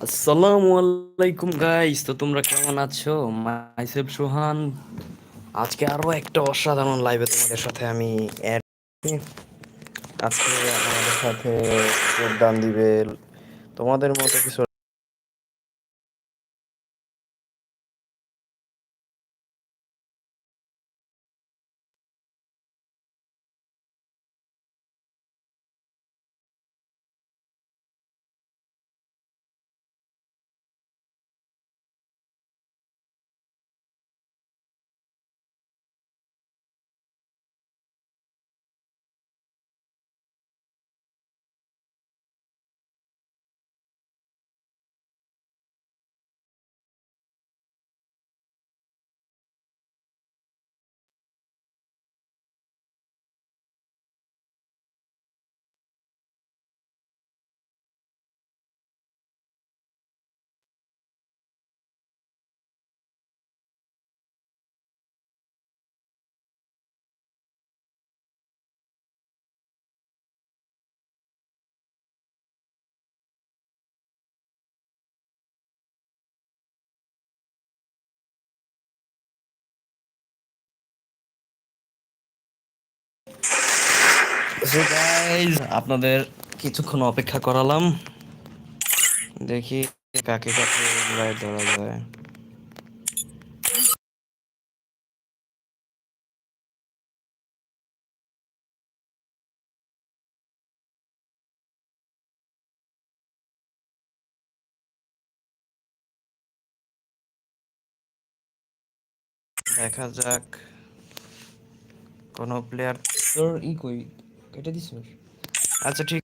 আসসালামু আলাইকুম গাইস তো তোমরা কেমন আছো? মাইসেফ সোহান আজকে আরও একটা অসাধারণ লাইভে তোমাদের সাথে আমি আজকে আমাদের সাথে যোগদান দিবে তোমাদের মতো কিছু আপনাদের কিছুক্ষণ অপেক্ষা করালাম। দেখি কাকে কাকে ধরা যায়। দেখা যাক, কোন প্লেয়ার তোর ই কই? কেটে দিস আচ্ছা ঠিক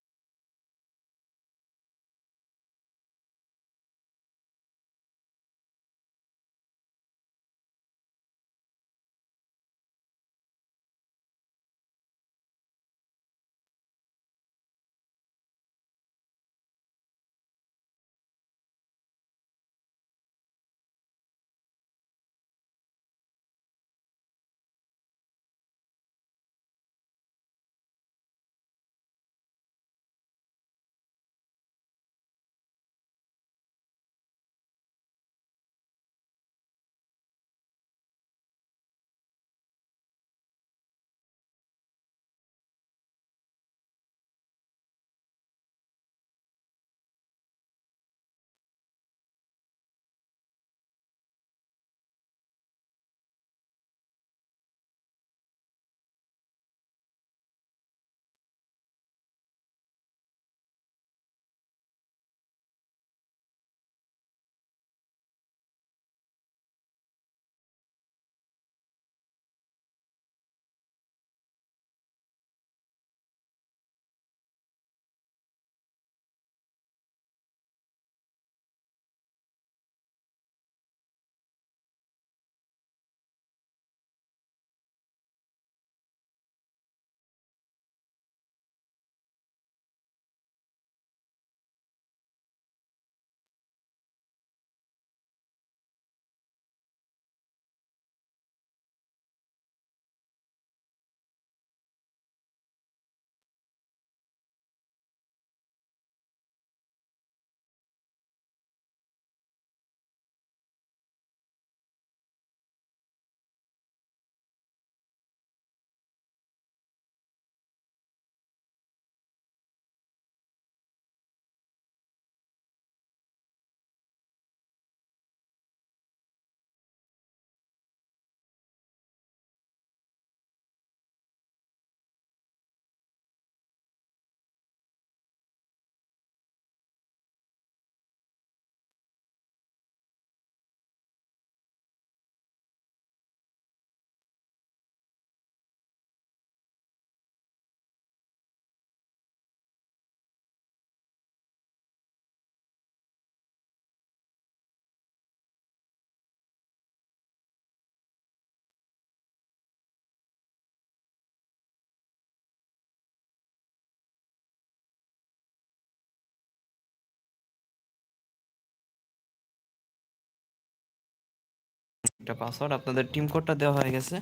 একটা পাসওয়ার্ড আপনাদের টিম কোডটা দেওয়া হয়ে গেছে।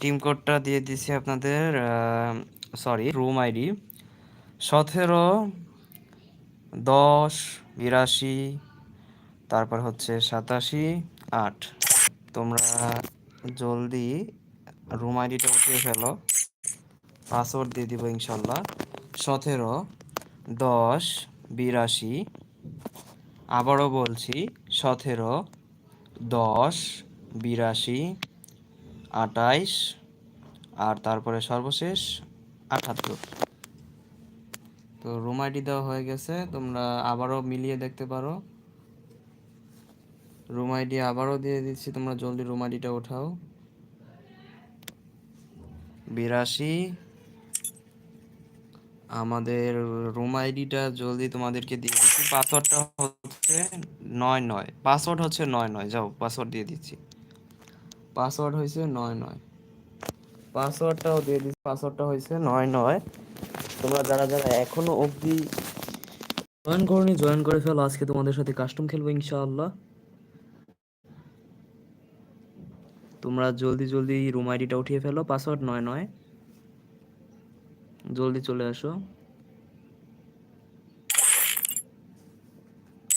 টিম কোডটা দিয়ে দিছি আপনাদের সরি রুম আইডি সতেরো, দশ, বিরাশি, তারপর হচ্ছে সাতাশি, আট। তোমরা জলদি রুম আইডিটা উঠিয়ে ফেলো। পাসওয়ার্ড দিয়ে দিব ইনশাল্লাহ। সতেরো, দশ, বিরাশি। আবারও বলছি, সতেরো দশ, বিরাশি আটাইশ আর তারপরে সর্বশেষ আটাত্তর। তো রুম আইডি দেওয়া হয়ে গেছে, তোমরা আবারও মিলিয়ে দেখতে পারো। রুম আইডি আবারও দিয়ে দিচ্ছি, তোমরা জলদি রুম আইডিটা ওঠাও। বিরাশি আমাদের রুম আইডিটা জলদি তোমাদেরকে দিয়ে দিচ্ছি। পাসওয়ার্ডটা হচ্ছে নয় নয়। পাসওয়ার্ড হচ্ছে নয় নয়। যাও পাসওয়ার্ড দিয়ে দিচ্ছি। পাসওয়ার্ড হয়েছে নয় নয়। পাসওয়ার্ডটাও দিয়ে দিচ্ছি। পাসওয়ার্ডটা হয়েছে নয় নয়। তোমরা যারা যারা এখনও অবধি জয়েন করনি জয়েন করে ফেলো। আজকে তোমাদের সাথে কাস্টম খেলব ইনশাআল্লাহ। তোমরা জলদি জলদি রুম আইডিটা উঠিয়ে ফেলো। পাসওয়ার্ড নয় নয়। জলদি চলে আসো।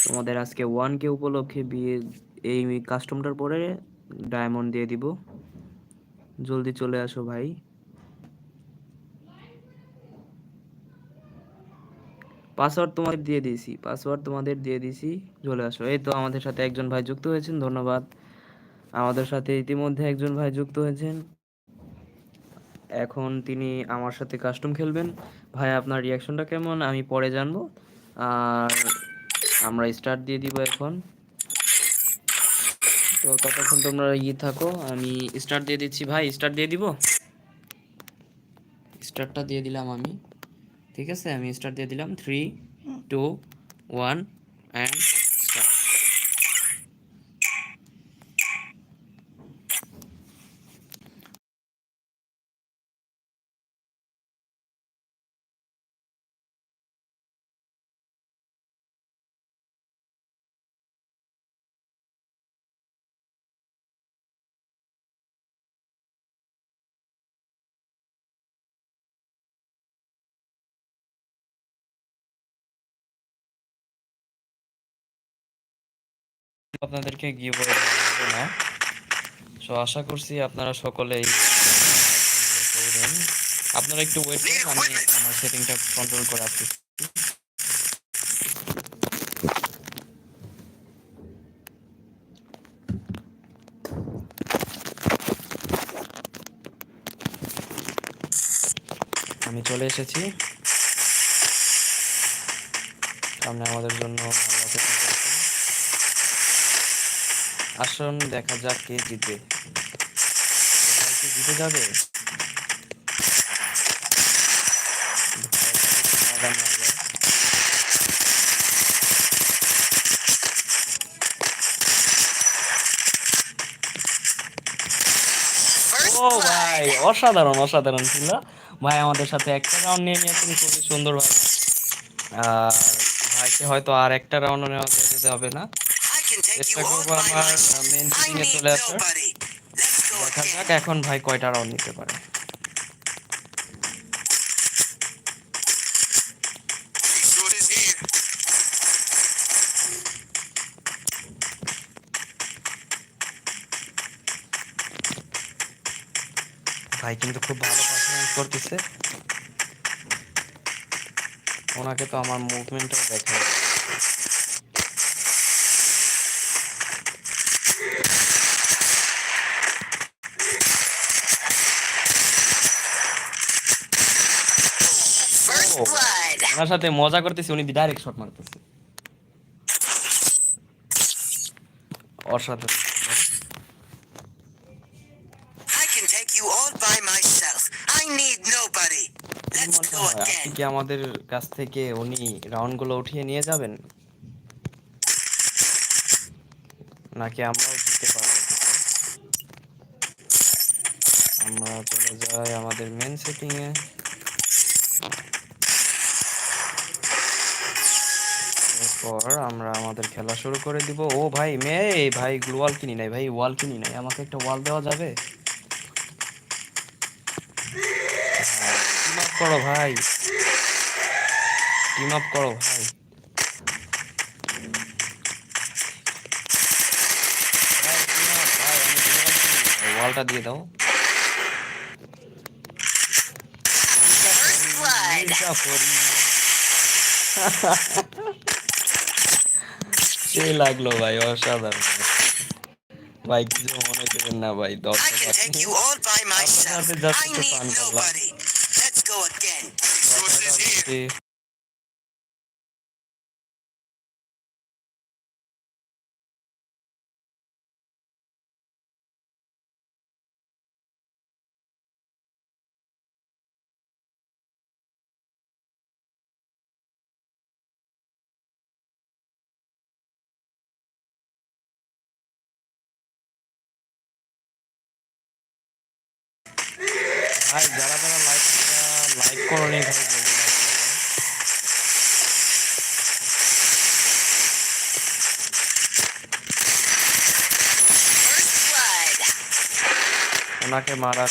তোমাদের আজকে ওয়ান কে উপলক্ষে বিয়ে, এই কাস্টমটার পরে ডায়মন্ড দিয়ে দিব। জলদি চলে আসো ভাই। পাসওয়ার্ড তোমাদের দিয়ে দিয়েছি পাসওয়ার্ড তোমাদের দিয়ে দিয়েছি, চলে আসো। এই তো আমাদের সাথে একজন ভাই যুক্ত হয়েছেন, ধন্যবাদ। আমাদের সাথে ইতিমধ্যে একজন ভাই যুক্ত হয়েছেন। এখন তিনি আমার সাথে কাস্টম খেলবেন। ভাই, আপনার রিয়াকশনটা কেমন? আমি পরে জানব। আর আমরা স্টার্ট দিয়ে দিব এখন। তো ততক্ষণ তোমরা ইয়ে থাকো, আমি স্টার্ট দিয়ে দিচ্ছি। ভাই স্টার্ট দিয়ে দিব? স্টার্টটা দিয়ে দিলাম আমি। ঠিক আছে? আমি স্টার্ট দিয়ে দিলাম। Three two one and start আপনাদেরকে গিয়ে বলে না। সো আশা করছি আপনারা সকলেই আপনারা একটু ওয়েট করুন, আমি আমার সেটিংটা কন্ট্রোল করে আসছি আমি চলে এসেছি। সামনে আমাদের জন্য ভালো আসুন দেখা যাক কে জিতবে জিতে যাবে। ও ভাই অসাধারণ অসাধারণ ছিল। ভাই আমাদের সাথে একটা রাউন্ড নিয়ে নিয়েছেন খুবই সুন্দর ভাই। আর ভাইকে হয়তো আর একটা রাউন্ড নেওয়া যেতে হবে না। চেষ্টা করব আমার মেন সিটিং এ চলে আসার দেখা যাক এখন ভাই কয়টা রাউন্ড নিতে পারে। ভাই কিন্তু খুব ভালো পারফরমেন্স করতেছে। ওনাকে তো আমার মুভমেন্টও দেখে blood. সাথে মজা করতেছি উনি ডাইরেক্ট শট মারতেছে। অসাধারণ. কি আমাদের কাছ থেকে উনি রাউন্ডগুলো উঠিয়ে নিয়ে যাবেন? নাকি আমরাও জিততে পারব? আমরা চলে যাই আমাদের মেন সেটিং তারপর আমরা আমাদের খেলা শুরু করে দিব। ও ভাই মেয়ে ভাই ওয়াল কিনি নাই ভাই ওয়াল কিনি নাই। আমাকে একটা ওয়াল দেওয়া যাবে? টিম আপ করো ভাই। টিম আপ করো ভাই। ওয়ালটা দিয়ে দাও। First. মির্জাফরি। সেই লাগল ভাই অসাধারণ ভাই কিছু মনে করেন না ভাই I দর্শক can take আপনি you all by myself. সাথে just I একটু need fun করলাম। nobody. Let's go again. Resources here. যে ভাই যারা যারা লাইকটা লাইক করনি ভাই জলদি like করে দাও। First blood. ওনাকে মারা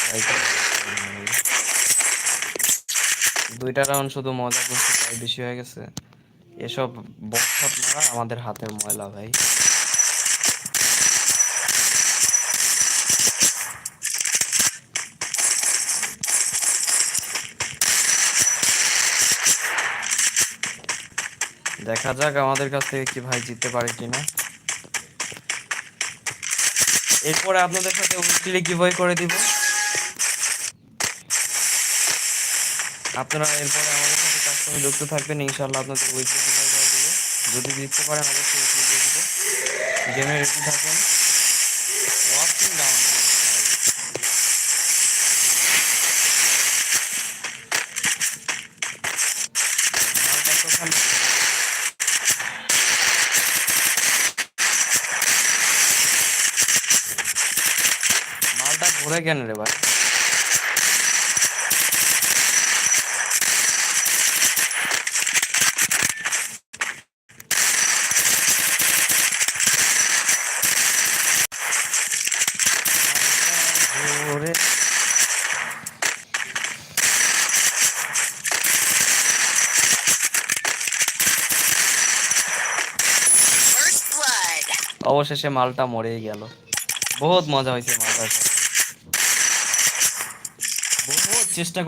দুইটা রাউন্ড শুধু মজা করতে তাই বেশি হয়ে গেছে। এসব বটফট মারা আমাদের হাতের ময়লা, ভাই। দেখা যাক আমাদের কাছ থেকে কি ভাই জিততে পারে কিনা। এরপরে আপনাদের সাথে উইকলি গিভওয়ে করে দিব। আপনারা এরপরে আমাদের সাথে কাস্টমে যুক্ত থাকবেন, ইনশাআল্লাহ আপনাদের উইকলি গিভওয়ে করে দিব। যদি জিততে পারেন, অবশ্যই উইকলি দিয়ে দিব। গেমে রেডি থাকুন। ওয়াচিং ডাউন মালটা তো ঘুরে কেন রে ভাই? মালটা. অবশেষে মালটা মরেই গেল। বহুত মজা হয়েছে মালটার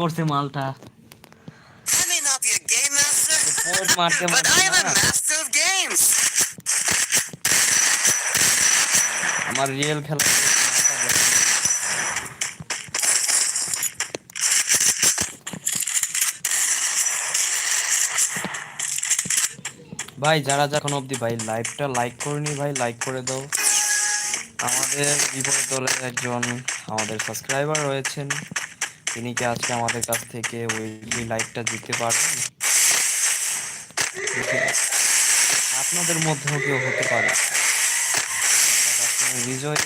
না। করছে games. আমার রিয়েল খেলা মালটা ভাই যারা যখন অবধি ভাই লাইভটা লাইক করেনি ভাই লাইক করে দাও আমাদের বিপরীত দলের একজন আমাদের সাবস্ক্রাইবার রয়েছেন তিনি কি আজকে আমাদের কাছ থেকে উইকলি লাইভটা দিতে পারবেন? আপনাদের মধ্যেও কেউ হতে পারে। বিজয়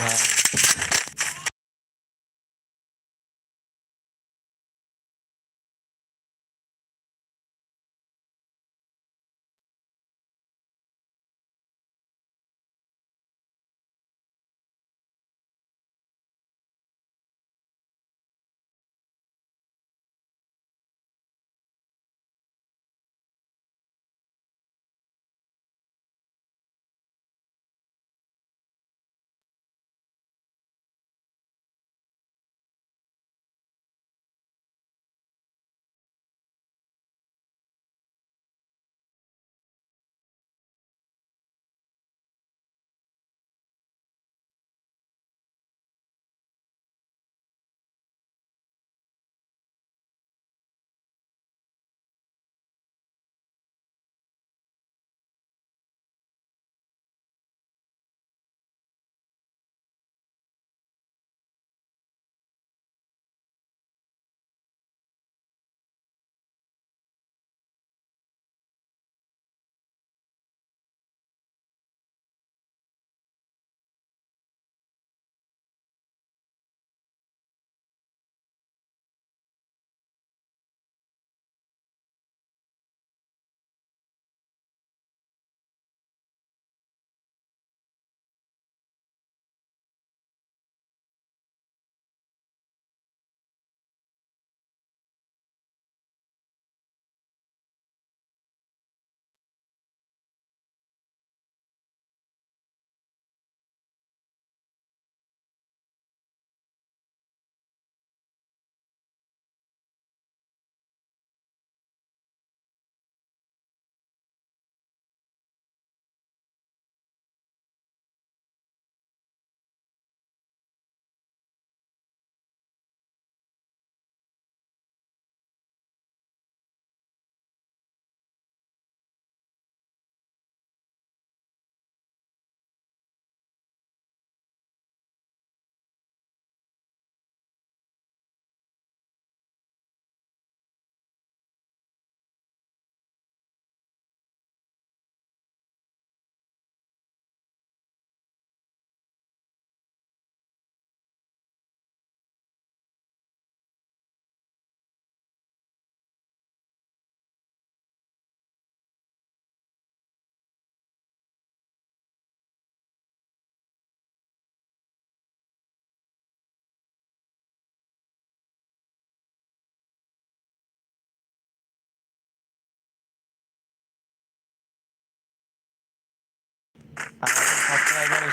ভাই,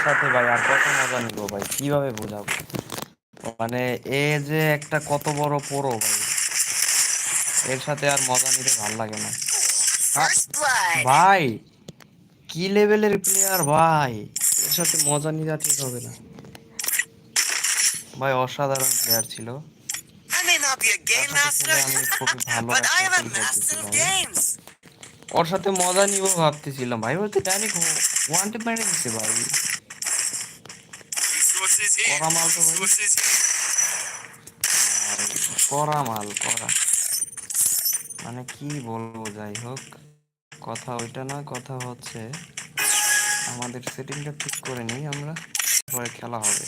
সাথে ভাই আর কত মজা নিব ভাই? কীভাবে বোঝাবো? মানে এ যে একটা কত বড় পড়ো ভাই। এর সাথে আর মজা নিতে ভালো লাগে না। ভাই কি লেভেলের প্লেয়ার ভাই? এর সাথে মজা নিতে ঠিক হবে না। ভাই অসাধারণ প্লেয়ার ছিল. ওর সাথে মজা নিব ভাবতেছিলাম। ভাই বলতে ডাইরেক্ট ওয়ান টেপ মেরে দিচ্ছে ভাই। করা মাল তো করা মাল করা। মানে কি বলব যাই হোক। কথা ওইটা না কথা হচ্ছে আমাদের সেটিংটা ঠিক করে নিই আমরা পরে খেলা হবে।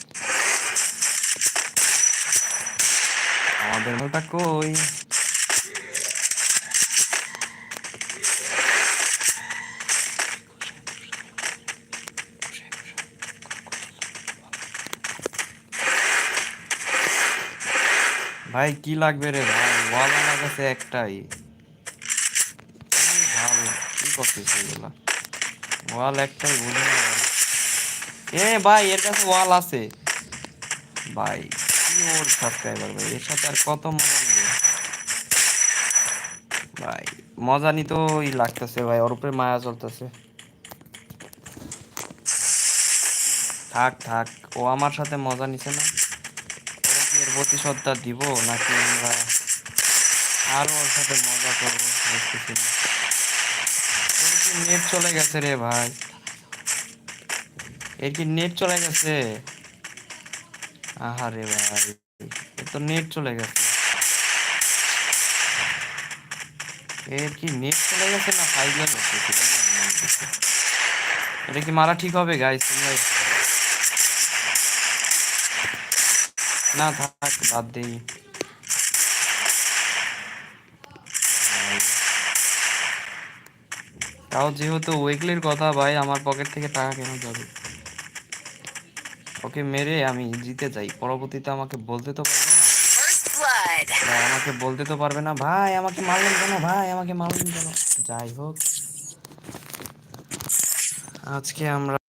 আমাদের মালটা কই? ভাই, কি লাগবে রে? ভাই ওয়াল আমার কাছে একটাই। ভালো কি করছিস এগুলা? ওয়াল একটাই ভাই। এ ভাই, এর কাছে ওয়াল আছে। ভাই, কি ওর সাবস্ক্রাইবার ভাই? এর সাথে আর কত মজা ভাই, মজা নিতেই লাগতেছে ভাই, ওর উপরে মায়া চলতেছে। থাক থাক, ও আমার সাথে মজা নিছে না। প্রতিশোধটা দিব নাকি আমরা আরও ওর সাথে মজা করব নেট চলে গেছে রে ভাই? এর কি নেট চলে গেছে? আহারে ভাই, এর তো নেট চলে গেছে। এর কি নেট চলে গেছে না করতেছে এটা কি মারা ঠিক হবে গাইস না থাক বাদ দেই। তাও যেহেতু উইকলির কথা ভাই আমার পকেট থেকে টাকা কেন যাবে? ওকে মেরে আমি জিতে যাই। পরবর্তীতে আমাকে বলতে তো পারবে না। আমাকে বলতে তো পারবে না। ভাই আমাকে মারলেন কেন? ভাই আমাকে মারলেন কেন? যাই হোক। আজকে আমরা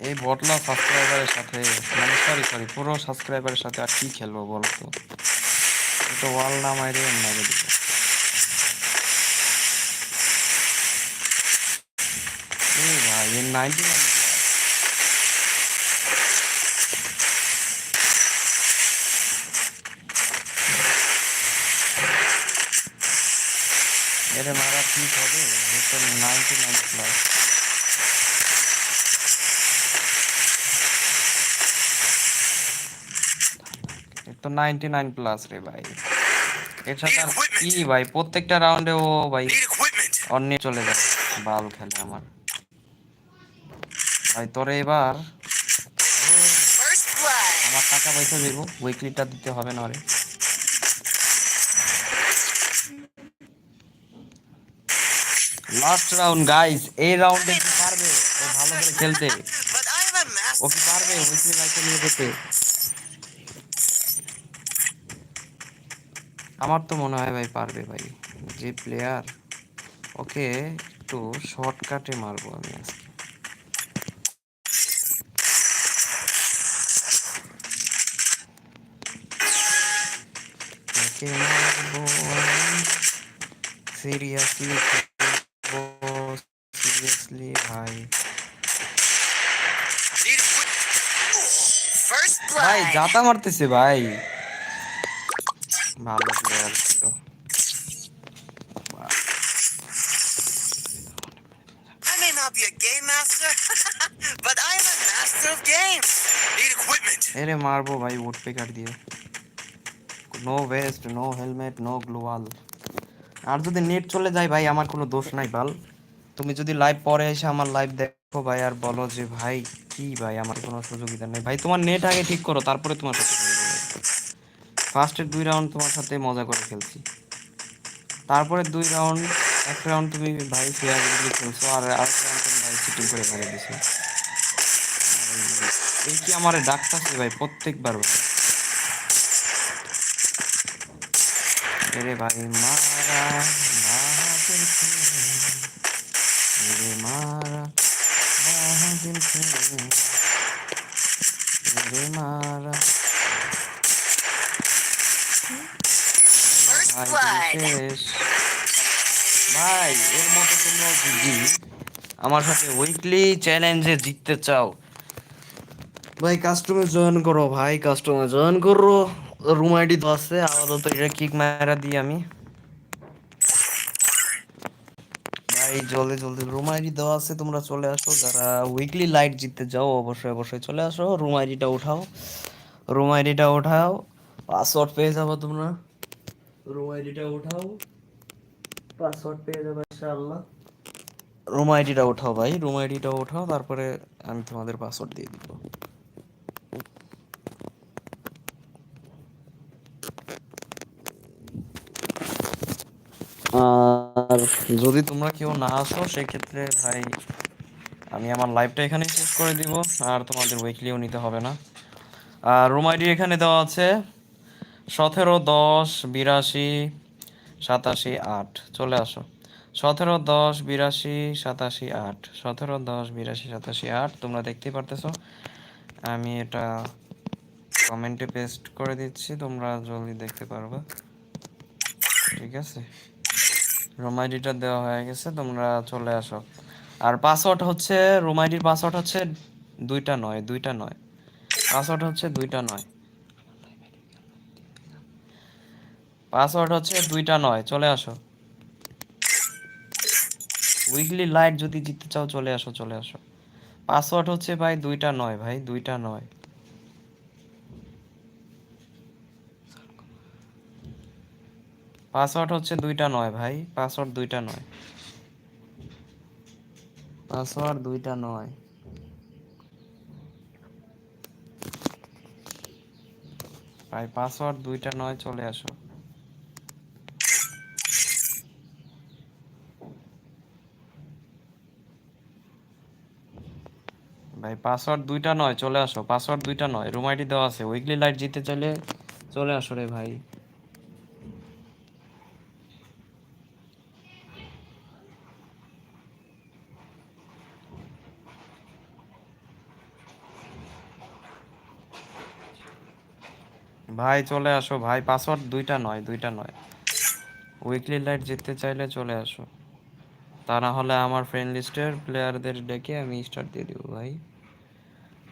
এই বটলা সাবস্ক্রাইবারের সাথে মানে সরি সরি পুরো সাবস্ক্রাইবারের সাথে আর কি খেলব বলো তো ওয়াল না মাইরে মেরে দিবে ভাই এর মারা ঠিক হবে ninety nine plus ninety nine plus রে ভাই। এর সাথে কি ভাই? প্রত্যেকটা রাউন্ডে ও ভাই অন্য চলে যায় বাল খেলে আমার। ভাই তোরে এবার আমার টাকা পয়সা দেব। উইকলিটা দিতে হবে না রে লাস্ট রাউন্ড গাইস এই রাউন্ডে কি পারবে? ও ভালো করে খেলতে। ও কি পারবে? উইকলি লাইটে নিয়ে যেতে আমার তো মনে হয় ভাই পারবে ভাই। যে প্লেয়ার ওকে একটু শর্টকাটে মারবো আমি আজকে। ওকে মারবো সিরিয়াসলি সিরিয়াসলি ভাই। ভাই. জাতা মারতেছে ভাই। ভালো প্লেয়ার ছিল. এরে মারবো ভাই উড পেকার দিয়ে। No vest no helmet no glove আর যদি নেট চলে যায় ভাই আমার কোনো দোষ নাই বাল। তুমি যদি লাইভ পরে এসে আমার লাইভ দেখো ভাই আর বলো যে ভাই কি ভাই আমার কোনো সুযোগিতা নেই। ভাই তোমার নেট আগে ঠিক করো তারপরে তোমার সাথে ফার্স্টের দুই রাউন্ড তোমার সাথে মজা করে খেলছি তারপরে দুই রাউন্ড এক রাউন্ড তুমি ভাই ফেয়ার খেলছো আর আরেক রাউন্ড তুমি ভাই চিটিং করে মেরে দিছো এই কি আমার ডাকতাছে ভাই প্রত্যেকবার ভাই मेरे भाई मारा बादल से मेरे मारा बादल से मेरे मारा ভাই. তুমি এর মতো তোমরা যদি আমার সাথে উইকলি চ্যালেঞ্জে জিততে চাও। ভাই কাস্টমার জয়েন করো ভাই কাস্টমার জয়েন করো। রুম আইডি তো আছে, আপাতত এটা কিক মারা দিই আমি। ভাই, জলদি জলদি রুম আইডি দেওয়া আছে, তোমরা চলে আসো। যারা উইকলি লাইট জিততে যাও অবশ্যই অবশ্যই চলে আসো। রুম আইডিটা উঠাও। রুম আইডিটা উঠাও। পাসওয়ার্ড পেয়ে যাব তোমরা। রুম আইডিটা উঠাও। পাসওয়ার্ড পেয়ে যাবে ইনশাআল্লাহ। রুম আইডিটা উঠাও ভাই রুম আইডিটা উঠাও, তারপরে আমি তোমাদের পাসওয়ার্ড দিয়ে দিব। আর যদি তোমরা কেউ না আসো, সেক্ষেত্রে ভাই আমি আমার লাইভটা এখানেই শেষ করে দিব, আর তোমাদের উইকলিও নিতে হবে না। আর রুম আইডি এখানে দেওয়া আছে। সতেরো, দশ, বিরাশি, সাতাশি, আট। চলে আসো। সতেরো, দশ, বিরাশি, সাতাশি, আট। সতেরো, দশ, বিরাশি, সাতাশি, আট। তোমরা দেখতেই পারতেছো। আমি এটা কমেন্টে পেস্ট করে দিচ্ছি। তোমরা জলদি দেখতে পারবে। ঠিক আছে? রুম আইডিটা দেওয়া হয়ে গেছে। তোমরা চলে আসো। আর পাসওয়ার্ড হচ্ছে রুম আইডির পাসওয়ার্ড হচ্ছে দুইটা নয় দুইটা নয়। পাসওয়ার্ড হচ্ছে দুইটা নয়। পাসওয়ার্ড হচ্ছে দুইটা নয়, চলে আসো। উইকলি লাইট যদি জিততে চাও, চলে আসো চলে আসো। পাসওয়ার্ড হচ্ছে ভাই দুইটা নয়, ভাই দুইটা নয়। পাসওয়ার্ড হচ্ছে দুইটা নয়, ভাই। পাসওয়ার্ড দুইটা নয়। পাসওয়ার্ড দুইটা নয়। ভাই পাসওয়ার্ড দুইটা নয়, চলে আসো। ভাই পাসওয়ার্ড দুইটা নয়, চলে আসো। পাসওয়ার্ড দুইটা নয় রুম আইডি দেওয়া আছে। উইকলি লাইট জিতে চাইলে চলে আসো রে ভাই। ভাই, চলে আসো। ভাই পাসওয়ার্ড দুইটা নয় দুইটা নয়। উইকলি লাইট জিততে চাইলে চলে আসো। তা না হলে আমার ফ্রেন্ড লিস্টের প্লেয়ারদের ডেকে আমি স্টার্ট দিয়ে দিব ভাই।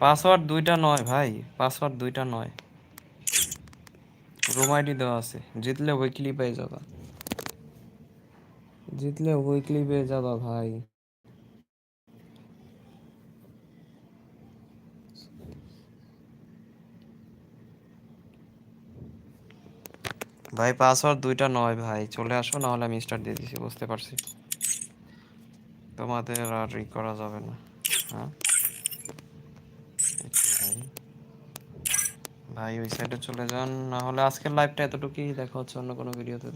পাসওয়ার্ড দুইটা নয় ভাই, পাসওয়ার্ড দুইটা নয়। রুম আইডি দেওয়া আছে, জিতলে উইকলি পেয়ে যাবা। জিতলে উইকলি পেয়ে যাবা ভাই। ভাই, পাসওয়ার্ড দুইটা নয় ভাই, চলে আসো না হলে আমি স্টার্ট দিয়ে দিছি, বুঝতে পারছি। তোমাদের আর ই করা যাবে না হ্যাঁ একটু ভাই ভাই, ওই সাইডে চলে যান। না হলে আজকের লাইভটা এতটুকুই। দেখা হচ্ছে অন্য কোনো ভিডিওতে